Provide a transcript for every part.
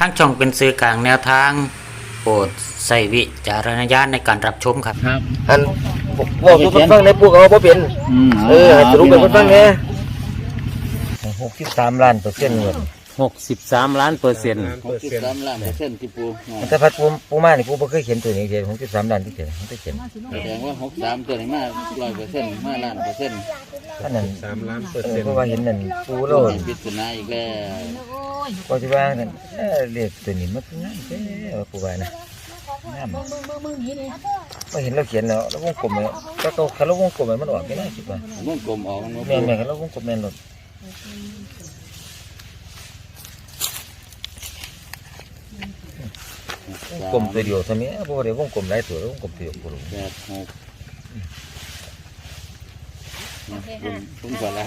ทั้งช่องเป็นสื่อกลางแนวทาง โปรดใส่วิจารณญาณในการรับชมครับ ครับ อันบอกทุกคนฟังในปูก็ว่าบ่เป็นอืมเออให้สรุปเป็นคนฟังแหน่หกสิบสามล้านเปอร์เซ็นต์เงินหกสิบสามล้านเปอร์เซ็นต์หกสิบสามล้านเปอร์เซ็นต์ที่ปูแต่พัดปูปูมานี่ปูบ่เคยเขียนตัวนี้เขียนหกสิบสามล้านที่เขียนผมเคยเขียนแสดงว่าหกสามตัวนี้มาร้อยเปอร์เซ็นต์มาล้านเปอร์เซ็นต์อันนั้นสามล้านเปอร์เออเซ็นต์เพราะว่าเห็นนั่นปูโลดพิจารณาอีกแล้ว ก็จะว่านั่นเออเลขตัวนี้มันงามแท้ว่าปูว่านะงามไม่เห็นเราเขียนแล้วแล้ววงกลมเลยก็เขาเขาเราวงกลมมันออกไม่ได้คิดว่าวงกลมออกมันแม่นแม่นเขาเราวงกลมแม่นหลดวงกลมตัวเดียวทำไมเพราะว่าเดี๋ยววงกลมหลายตัววงกลมตัวเดียวปูรู้แปดหกคุณคุณขอละ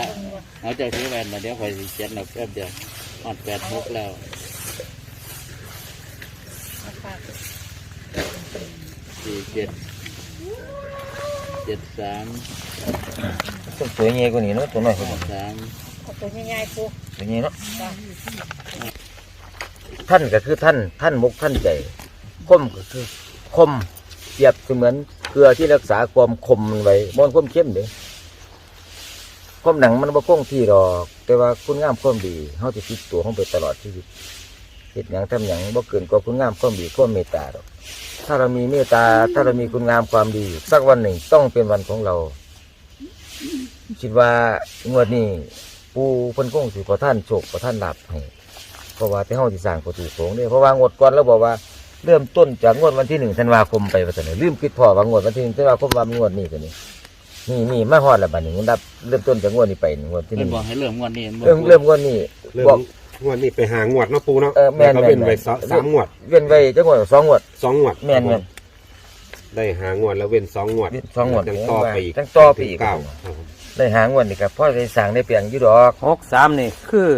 เอาใจซื้อแวนมาเดี๋ยวคอยเจ็ดหนักแป๊บเดียว อดแปดหกแล้วสี่เจ็ดเจ็ดสามต้องตัวใหญ่กว่านี้เนาะตัวน้อยกว่านี้สามตัวใหญ่เนาะท่านก็คือท่านท่านมุกท่านใจคมก็คือคมเปรียบเสมือนเกลือที่รักษาความคมมันไว้บอนความเข้มเด้ ความหนังมันบ่คงที่หรอก แต่ว่าคุณงามความดีเฮาจะติดตัวเฮาไปตลอดชีวิตเฮ็ดหยังทำหยังบ่เกินกว่าคุณงามความดีความเมตตาหรอก ถ้าเรามีเมตตาถ้าเรามีคุณงามความดี สักวันหนึ่งต้องเป็นวันของเรา คิดว่างวดนี้ปูเพิ่นคงสิขอท่านโชคขอท่านหลับให้เพราะว่าที่เฮาสิสร้างประตูโขงเด้เพราะว่างวดก่อนเราบอกว่าเริ่มต้นจากงวดวันที่หนึ่งธันวาคมไปว่าซั่นน่ะลืมคิดพอว่างวดวันที่หนึ่งธันวาคมว่ามันงวดนี้ก็นี่นี่ นี่มาฮอดแล้วบัดนี้นับเริ่มต้นจากงวดนี้ไปนี่งวดที่หเพิ่นนึ่งบอกให้เริ่มงวันนี้เริ่มเริ่มงวดนี้เริ่มบอก งวดนี้ไปหางวดเนาะปูเนาะเออแม่นล้วก็เป็นแม่น ไปสองสามงวดเว้นไว้จักงวดสองงวดสองงวดแม่นแม่น ได้หางวดแล้วเว้นสองงวดเว้นสองงวดจังต่อไปอีกจังต่อไปอีก เก้าครับผมได้หางวดนี่ก็พอได้สร้างได้เปลียงอยู่ดอกหกสามนี่คือ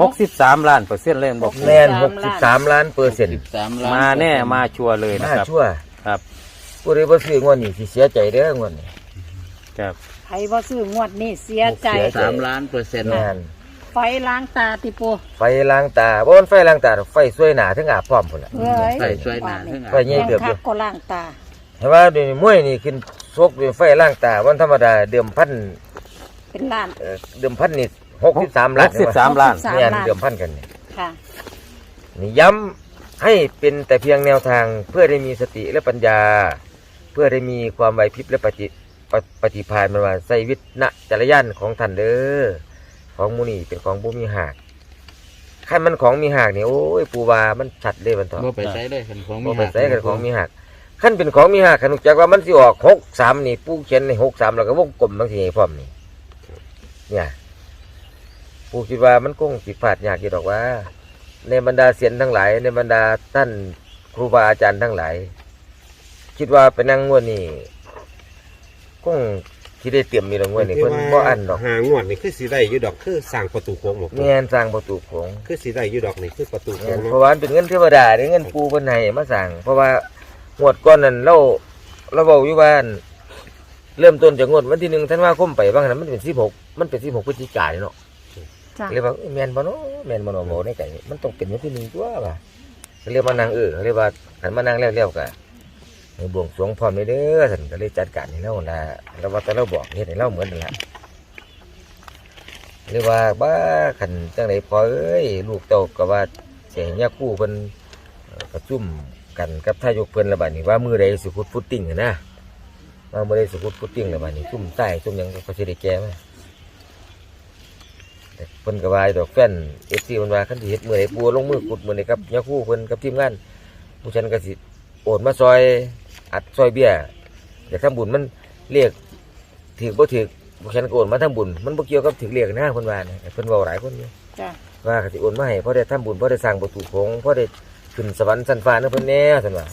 หกสิบสามล้านเปอร์เซ็นต์เลยบอกแม่น63ล้านเปอร์เซ็นต์สิบสามล้านมาแน่มาชัวร์เลยนะมาครับ ชั่วครับ ผู้ใดบ่ซื้องวดนี้สิเสียใจเด้องวดนี้ ครับ ไผบ่ซื้องวดนี่เสียใจ เสียใจ สามล้านเปอร์เซ็นต์แม่นไฟล้างตาติปูไฟล้างตาบ่มันไฟล้างตาดอกไฟสวยหนาถึงอาบพร้อมพุ่นล่ะเอ้ยใส่ช่วยหนาทั้งไฟอะใหญ่แม่งเติบอคัยู่กก็ล้างตา เห็นว่าเดี๋ยวนี้มวยนี่ขึ้นซกด้วยไฟล้างตาวันธรรมดาเดิมพันเป็นล้าน เอ่อเดิมพันนี่63หล้านกสิบสามล้านสามแม่นล้านเดิมพันกันนี่ค่ะ นี่ย้ำให้เป็นแต่เพียงแนวทางเพื่อได้มีสติและปัญญา เพื่อได้มีความไหวพริบและปฏิ ปฏิปฏิภาณมันว่าใส่วิทนะจารยานของท่านเด้อของหมูนี่เป็นของบ่มีหักขั้นมันของมีหักนี่โอ้ยปูวามันชัดเลยมันต่อบ่ไปใช้เลยเป็นของมีบ่หัไปใส่กันของมีหักขั้นเป็นของมีหักขันรู้จักว่ามันสิออกหกสามนี่ปูเขียนในหกสามแล้วก็วงกลมบางทีให้พร้อมนี่เนี่ยปูคิดว่ามันคงสิพลาดยากอยู่ดอกว่า ในบรรดาเสียนทั้งหลาย ในบรรดาท่านครูบาอาจารย์ทั้งหลาย คิดว่าไปนั่งงวดนี่ คงที่ได้เตรียมมีรางวัลนี่เพิ่นบ่อันดอกหางวดนี่คือสีได้อยู่ดอกคือสร้างประตูโค้งหมดแม่นสร้างประตูโขงคือสีได้อยู่ดอกนี่คือประตูโค้แม่งนเพเนาะราะว่ามันเป็นเงินเทวดาเด้เงินปูเพิ่นให้มาสร้างเพราะว่างวดก่อนนั้นเราเราเว้าอยู่ว่าอั่นเริ่มต้นจากงวดวันที่1ธันวาคมไปบางนั้นมันเป็น16มันเป็น16พฤศจิกายนเนาะจ้ะเรียกว่าเอ้ยแม่นบ่เนาะแม่นบ่เนาะบ่ในใจมันต้องเป็นวันที่หนึ่งตัวว่ะก็เรียกมานั่งเออเรียกว่าหันมานั่งแล้วๆก็ให้ บวงสรวงพร้อมเลยเด้อท่านก็เลยจัดการให้เราล่ะแล้วว่าแต่เราบอกเฮ็ดให้เราเหมือนนั่นล่ะเรียกว่าบ้าคันจังไดพอเอ้ยลูกเต้าก็ว่าเสิให้ยาคู่เพิ่นเอ่อประชุมกันกับทายกเพิ่นละบัดนี้ว่ามือใดสิขุดฟุตติ้งนะว่ามือใดสิขุดฟุตติ้งละบัดนี้ซุ่มใต้ซุ่มยังก็สิได้แก้มาแต่เพิ่นก็ว่ายดอกแฟนเอฟซีเพิ่นว่าคันสิเฮ็ดมือใดปัวลงมือขุดมือใดครับยาคู่เพิ่นกับทีมงานผู้ฉันก็สิโอนมาซอย อัดซอยเบี้ยอยากทำบุญมันเรียกถือบ่ถือผู้ฉันก็โอนมาทำบุญมันบ่เกี่ยวกับถือเรียกนะเพิ่นว่านะเพิ่นเว้าหลายคนอยู่จ้ะว่าก็สิโอนมาให้เพราะได้ทำบุญเพราะได้สร้างประตูโขงเพราะได้ขึ้นสวรรค์สันฟ้าเนอะเพิ่นแน่ซั่นว่า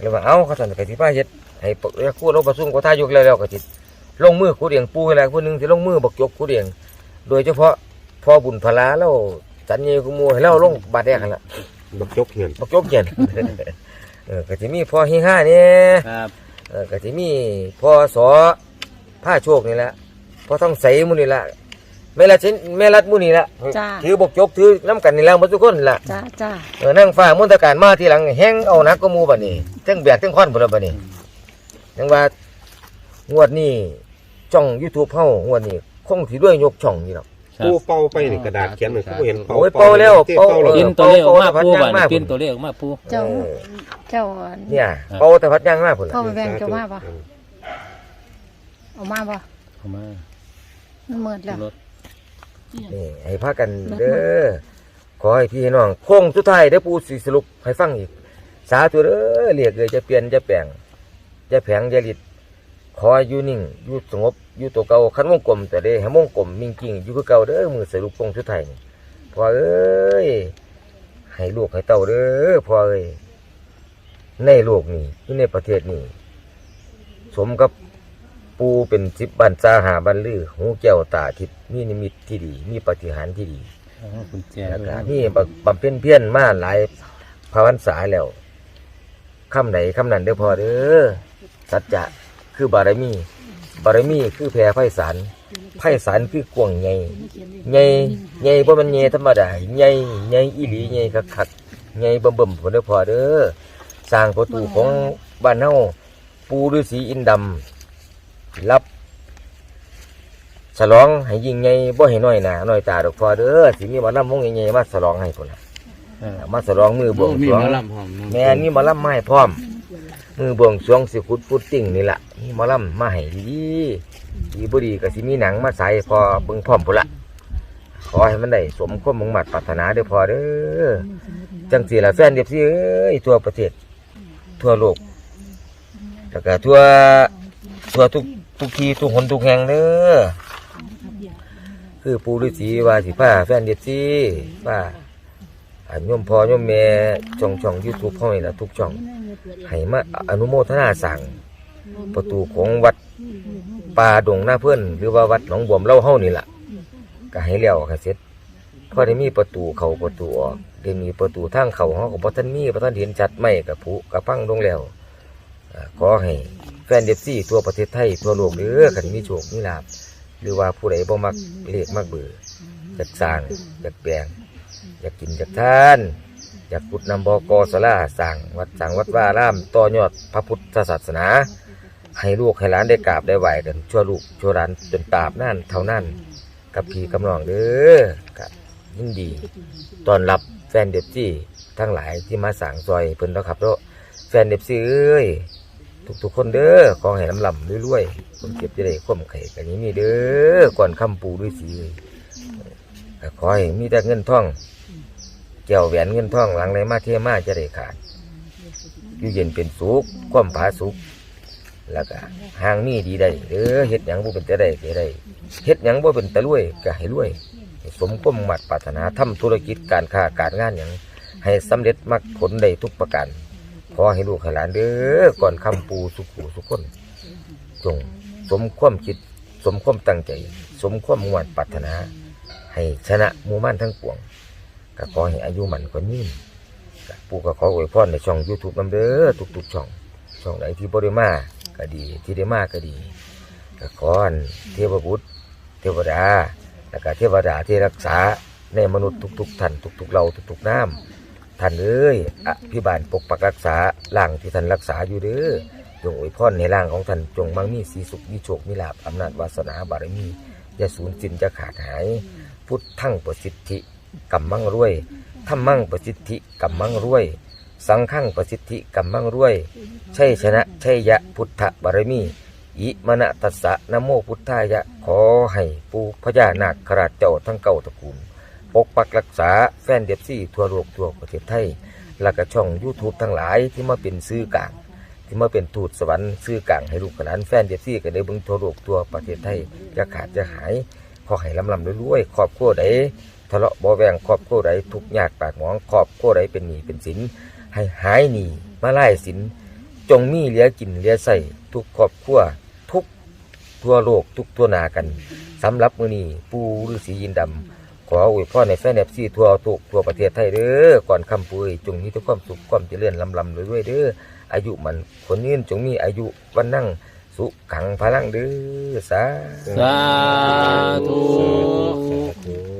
เลยว่าเอ้าเขาสั่นก็สิพาเฮ็ดให้ปกยาคู่เราประชุมกับทายกแล้วแล้วก็สิลงมือขุดเอียงปูให้แล้วผู้หนึงสิลงมือบักยกขุดเอียง โดยเฉพาะพอบุญพลาแล้วสัญญากุมูให้เราลงบาดแรกกันละบักยกเหียน บักยกเย็น เออก็จะมีพอฮีห้าเนี่ยครับเออก็จะมีพอสอผ้าโชคนี่แหละพอต้องใสมุนี่ละแม่รัดเช่นแม่รัดหมู่นี่ละจ้า ถือบกจกถือน้ำกันนี่แล้วหมดทุกคนล่ะจ้าจ้าเออนั่งฟ้ามนตการมาทีหลังแห้งเอานักก็มูบัดนี้ทั้งแบกทั้งค้อนพุ่นละบัดนี้ยังว่างวดนี้ช่อง YouTube เฮางวดนี้คงสิด้วยยกช่องนี่ดอก ปูเป่าไปนี่กระดาษเขียนมันก็บ่เห็นเป่าโอ้ยเป่าแล้วที่เป่าเป่าแล้วเอปิ้อนตัวเลขออกมาเป่าปูเป่าบ้านมากปิ้นตัวเลขออกมาปู เจ้าเออเจ้าเนี่ยเป่าแต่พัดย่างมากพุ่นล่ะพ่อไปแบ่งเจ้ามาปะ เอามาปะเอามามันเมิดแล้ว รถ นี่ให้พากันเด้อขอให้พี่น้องโค้งสุดท้ายเด้อปู่สิสรุปให้ฟังอีก สาธุเด้อเรียกเลยจะเปลี่ยนจะแปลงจะแผงจะลิด ขออยู่นิ่งอยู่สงบอยู่ตัวเก่าคันวงกลมแต่เด้ให้วงกลมมิ่งกิ่งอยู่คือเก่าเด้อมือสรุปโค้งสุดท้ายนี่พอเอ้ยให้ลูกให้เต้าเด้อพอเอ้ยในโลกนี้อยู่ในประเทศนี้สมกับปูเป็นสิบบันซาหาบันลือหูแก้วตาทิพย์มีนิมิตที่ดี มีปฏิหารที่ดีเอากุญแจแล้วก็นี่บำเพ็ญเพียรมาหลายภาวันษาแล้วคำไหนคำนั้นเด้อพอเด้อสัจจะ คือบารมี บารมีคือแผ่ไพศาลไพศาลคือกวางใหญ่ใหญ่ใหญ่บ่แมันใหญ่ธรรมดาใหญ่ใหญ่อีหลีใหญ่คักคักๆใหญ่เบิ่มๆพุ่นเด้อพอเด้อสร้างประตูของบ้านเฮาปูฤาษีอินดำรับฉลองให้ยิ่งใหญ่บ่ให้น้อยหน้าน้อยตาดอกพอเด้อสิมีหมาลำวงใหญ่ๆมาฉลองให้พุ่นล่ะเออมาฉลองมือบวงมีสรวหงมอลำหอมแม่นี่หมาลำมาให้พร้อมมือบวงสรวงสิขุดพุดติ้งนี่ล่ะมี หมาลำมาให้ดีดีบ่ดีก็สิมีหนังมาใส่พอเบิ่งพร้อมพุ่นล่ะขอให้มันได้สมความมุ่งมั่นปรารถนาเด้อพอเด้อจังสิล่ะแฟนเด็บสิเอ้ยทั่วประเทศ ทั่วโลกแล้วก็ทั่วทั่วทุกทุกที่ทุกหนทุกแห่งเด้อคือปูฤาษีว่าสิผ้าแฟนเด็ดสิป้าอันโยมพ่อโยมแม่ช่องช่องยูทูบพ่อนี่ละทุกช่องให้มาอนุโมทนาสั่ง ประตูของวัดป่าดงหน้าเพื่อนหรือว่าวัดหนองบวมเล่าเฮานี่ล่ะก็ให้แล้วก็เสร็จพอได้มีประตูเข้าประตูออกได้มีประตูทางเข้าเฮาก็บ่ทันมีบ่ทันเห็นชัดไม่กับผุกับพังลงแล้วอ่าขอให้แฟนเด็ดซี่ทั่วประเทศไทยทั่วโลกเด้อคันมีโชคมีลาภหรือว่าผู้ใดบ่มักเลขมักเบื่ออยากสร้างอยากแปลงอยากกินอยากทาน อยากขุดนำบกสลาสร้างวัดสร้างวัดว่าอารามต่อยอดพระพุทธศาสนา ให้ลูกให้หลานได้กราบได้ไหวกันชั่วลูกชั่วหลานจนตราบนั่นเท่านั้นกับพี่กำนองเด้อกับยินดีตอนรับแฟนเด็บจี้ทั้งหลายที่มาสั่งซอยเพิ่นแล้วครับเนาะแฟนเด็บซี่เอ้ยทุกๆคนเด้อขอให้ลำลำรวยๆคนเก็บจะได้ข่มไข่กันนี้มีเด้อก่อนคำปูด้วยสีขอให้มีแต่เงินท่องแก้วแหวนเงินท่องหลังไรมาเทมาจะได้ขาดอยู่เย็นเป็นสุขความผาสุข แล้วก็ห่างมีดีได้เด้อเฮ็ดหยังบ่เป็นแต่ได้ก็ได้เฮ็ดหยังบ่เป็นต่รวยก็ให้รวย สมความมัดปรารถนาทำธุรกิจการค้าการงานหยังให้สำเร็จมรรคผลได้ทุกประการขอให้ลูกให้หลานเด้อก่อนคำปูสุขูสุขคน จงสมความคิด สมความตั้งใจ สมความมุ่งมั่นปรารถนา ให้ชนะหมู่มั่นทั้งปวงก็ขอให้อายุมันกว่านี้ก็ปู่ก็ขออวยพรในช่อง YouTube นำเด้อทุกๆช่อง ช่องไหนที่บริมา ก็ดี ที่ได้มาก็ดีก็ขอนเทพบุตรเทวดาแล้วก็เทวดาที่รักษาในมนุษย์ทุกๆท่านทุกๆเราทุกๆน้ำท่านเอ้ยอภิบาลปกปักรักษาร่างที่ท่านรักษาอยู่เด้อจงอวยพรในร่างของท่านจงมั่งมีสีสุขมีโชคมีลาภอำนาจวาสนาบารมีอย่าสูญสิ้นจะขาดหาย พุทธั้งประสิทธิกัมมั่งรวยธรรมั่งประสิทธิกัมมั่งรวย สังฆังประสิทธิกัมมั่งรวย ใช่ชนะใช่ยะพุทธบารมี อิมณตัสสะนะโมพุทธายะ ขอให้ปูพญานาคขราชเจ้าทั้งเก่าตระกูลปกปักรักษาแฟนเด็บซี่ทั่วโลกทั่วประเทศไทย และก็ช่อง YouTube ทั้งหลายที่มาเป็นซื้อกลาง ที่มาเป็นทูตสวรรค์ซื้อกลางให้ลูกหลานแฟนเด็บซี่ก็ได้เบิ่งทั่วโลกทั่วประเทศไทยจะขาดจะหายขอให้ลำลำรวยๆครอบครัวใดทะเลาะเบาแวงครอบครัวใดทุกข์ยากปากหมองครอบครัวใดเป็นหนี้เป็นสิน ให้หายหนีมาไล่สิน จงมีเหลือกินเหลือใส่ทุกครอบครัวทุกทั่วโลกทุกทั่วหนากันสำหรับมือนี้ปูฤาษียินดำขออวยพรในแฟนเอฟซีทั่วทุกทั่วประเทศไทยเด้อก่อนคำปุยจงมีทุกความสุขความเจริญลำลำรวยเด้ออายุมันคนนี้จงมีอายุวันนั่งสุขังพลังเดือสาธุสาธุ